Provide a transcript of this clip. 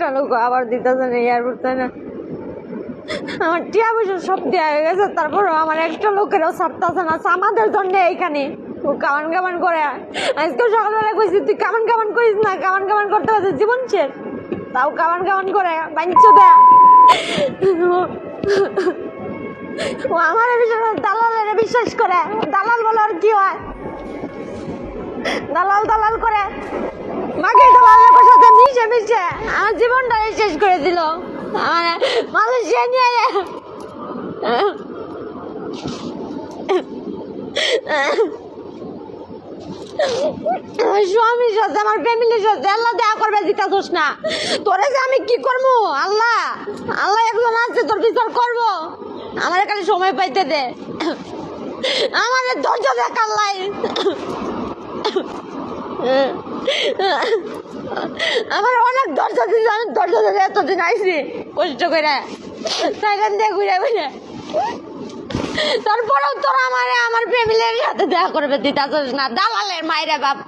একটা লোক আবার দিতেছে না এয়ারপোর্ট তাই না। আমার টিয়া পয়সা সব দেওয়া হয়ে গেছে আমার একটা লোকেরও ছাড়তেছে না আমাদের জন্য এইখানে। ও কামান কামান করে? আজকে সকালবেলা কইছি, তুই কামান কামান করিস না, কামান কামান করতে পারছিস জীবন শেষ? তাও কামান কামান করে, বাঞ্চ দেয়া ও আমার বিশ্বাস, দালালের বিশ্বাস করে। দালাল বলে আর কি হয়? দালাল দালাল করে বাকি দালালের সাথে মিশে মিশে আমার জীবনটাই শেষ করে দিল আমার মালয়েশিয়া নিয়ে আমার স্বামীর সাথে, আমার ফ্যামিলির সাথে, আল্লাহ দেখা করবে দিতাছোস না। তোরে যে আমি কি করব আল্লাহ আল্লাহ একজন আছে তোর বিচার করব? আমার খালি সময় পাইতে দে। আমার ধৈর্য দেখ, আল্লাহ। আমার অনেক দরজা দিচ্ছে আমি দরজা ধরে এতদিন আইসি কষ্ট করে। সাইকেল দিয়ে ঘুরে ঘুরে। তারপরেও তোরা আমার আমার ফ্যামিলির সাথে দেখা করবে, দিতে না। দালালের মায়েরা বাপ।